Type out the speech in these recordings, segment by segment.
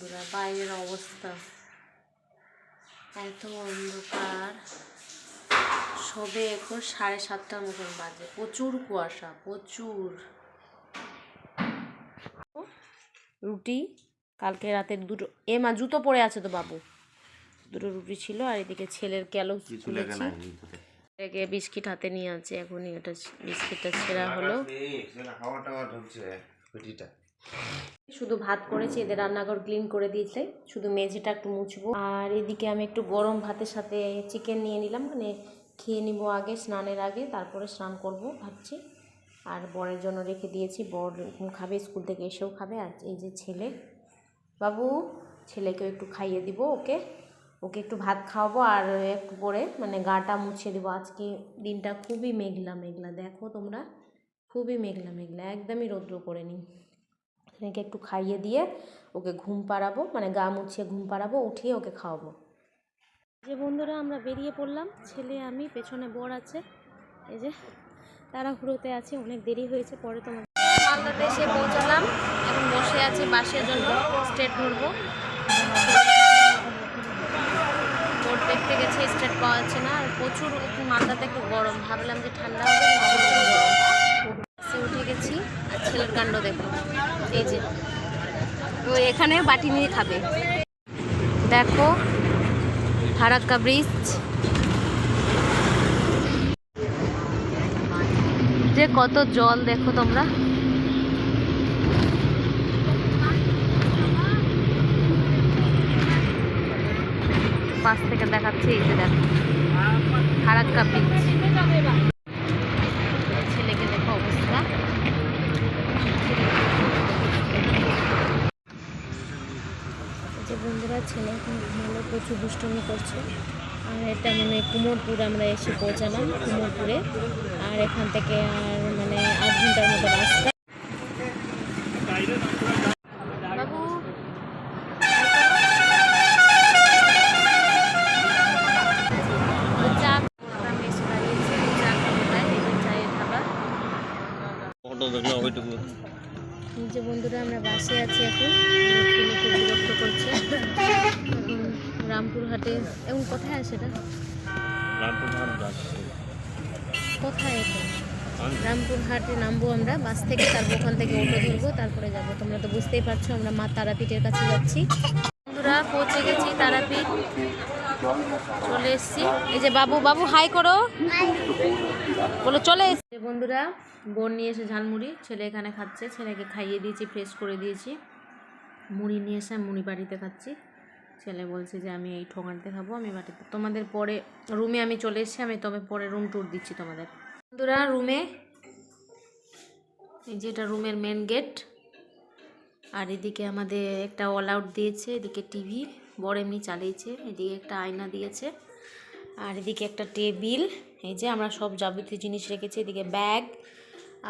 বন্ধুরা বাইরের অবস্থা। এত অন্ধকার। সবে এখন সাড়ে সাতটার মতন বাজে। প্রচুর কুয়াশা প্রচুর। রুটি কালকে রাতের দুটো এ মা জুতো পরে আছে তো বাবু। দুটো রুটি ছিল আর এদিকে ছেলের ক্যালো বিস্কিট হাতে নিয়ে আছে এখনই এটা বিস্কিটটা ছেঁড়া হলো। হাওয়া টাওয়া ঢুকছে শুধু ভাত করেছি, এদের রান্নাঘর ক্লিন করে দিয়েছে। শুধু মেঝেটা একটু মুছবো। আর এদিকে আমি একটু গরম ভাতের সাথে চিকেন নিয়ে নিলাম মানে খেয়ে নিব আগে, স্নানের আগে, তারপরে স্নান করব ভাবছি। আর বরের জন্য রেখে দিয়েছি, বর খাবে, স্কুল থেকে এসেও খাবে। আর এই যে ছেলে, বাবু, ছেলেকেও একটু খাইয়ে দিব ওকে। ওকে একটু ভাত খাওয়াবো আর একটু পরে মানে গাটা মুছে দেবো। আজকে দিনটা খুবই মেঘলা মেঘলা। দেখো তোমরা, খুবই মেঘলা মেঘলা, একদমই রৌদ্র করে নিই ছেলেকে একটু খাইয়ে দিয়ে ওকে ঘুম পাড়াবো মানে গা মুছিয়ে ঘুম পাড়াবো উঠিয়ে ওকে খাওয়াবো। যে বন্ধুরা আমরা বেরিয়ে পড়লাম। ছেলে আমি পেছনে বর আছে। এই যে তারা তাড়াহুড়োতে আছি অনেক দেরি হয়েছে পরে তোমার মালদাতে এসে পৌঁছালাম। এখন বসে আছি বাসের জন্য স্টেট ধরবো। বোর্ড দেখতে গেছে স্টেট পাওয়া যাচ্ছে না। আর প্রচুর একটু মালদাতে একটু গরম। ভাবলাম যে ঠান্ডা হবে কিন্তু প্রচুর গরম বাসে উঠে গেছি আর ছেলের কাণ্ড দেখো। এই যে। ও এখানে বাটি নিয়ে খাবে। দেখো, ফারাক্কা ব্রিজ। যে কত জল দেখো তোমরা। পাশ থেকে দেখাচ্ছি, এই যে দেখো। ফারাক্কা ব্রিজ। ছেলে এখন ঘুমালো প্রচুর দুষ্টমি করছে। আর এটা মানে কুমোরপুর আমরা এসে পৌঁছালাম কুমোরপুরে। আর এখান থেকে আর মানে আধ ঘণ্টার মতো রাস্তা। দেখলাম ওইটুকু। যে বন্ধুরা আমরা বাসে আছি এখন। ছেলে খুব বিরক্ত করছে। এখন রামপুরহাটে এবং কোথায় আছে এটা? কোথায় এখন রামপুরহাটে নামবো আমরা। বাস থেকে তারপর ওখান থেকে অটো ধরবো তারপরে যাব। তোমরা তো বুঝতেই পারছ আমরা মা তারাপীঠের কাছে যাচ্ছি। বন্ধুরা পৌঁছে গেছি তারাপীঠ। চলে এসেছি। এই যে বাবু বাবু হাই করো। বলো, চলে এসছি। বন্ধুরা, বোন নিয়ে এসে ঝালমুড়ি। ছেলে এখানে খাচ্ছে। ছেলেকে খাইয়ে দিয়েছি ফ্রেশ করে দিয়েছি। মুড়ি নিয়ে এসে মুড়ি বাড়িতে খাচ্ছি। ছেলে বলছে যে, আমি এই ঠোঙাতে খাব, আমি বাটিতে তোমাদের পরে রুমে আমি চলে এসেছি, আমি তবে পরে রুম ট্যুর দিচ্ছি তোমাদের। বন্ধুরা রুমে এই যে এটা রুমের মেন গেট আর এদিকে আমাদের একটা অল আউট দিয়েছে, এদিকে টিভি বড় এমনি চালিয়েছে, এদিকে একটা আয়না দিয়েছে, আর এদিকে একটা টেবিল, এই যে আমরা সব যাবতীয় জিনিস রেখেছি, এদিকে ব্যাগ,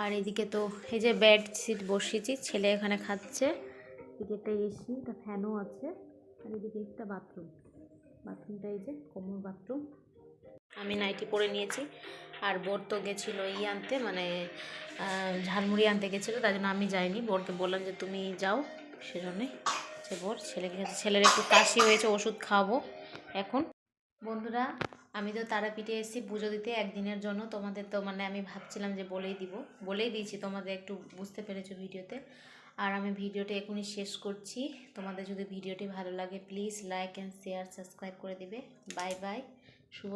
আর এদিকে তো এই যে বেড সিট বসিয়েছি, ছেলে এখানে খাচ্ছে, এদিকে একটা এসি, একটা ফ্যানও আছে, আর এদিকে একটা বাথরুম, বাথরুমটা এই যে কোমর বাথরুম, আমি নাইটি পরে নিয়েছি, আর বোর তো গেছিল ই আনতে মানে ঝালমুড়ি আনতে গেছিল, তাই জন্য আমি যাইনি, বোরকে বললাম যে তুমি যাও, সেজন্যই। সে বোর। ছেলেকে কাছে ছেলের একটু কাশি হয়েছে, ওষুধ খাওয়াবো এখন। বন্ধুরা, আমি তো তারাপীঠে এসেছি, পুজো দিতে একদিনের জন্য। তোমাদের তো মানে আমি ভাবছিলাম যে বলেই দিব। বলেই দিয়েছি তোমাদের একটু বুঝতে পেরেছ ভিডিওতে। আর আমি ভিডিওটি এখনই শেষ করছি। তোমাদের যদি ভিডিওটি ভালো লাগে please like and share subscribe করে দিবে। বাই বাই শুভ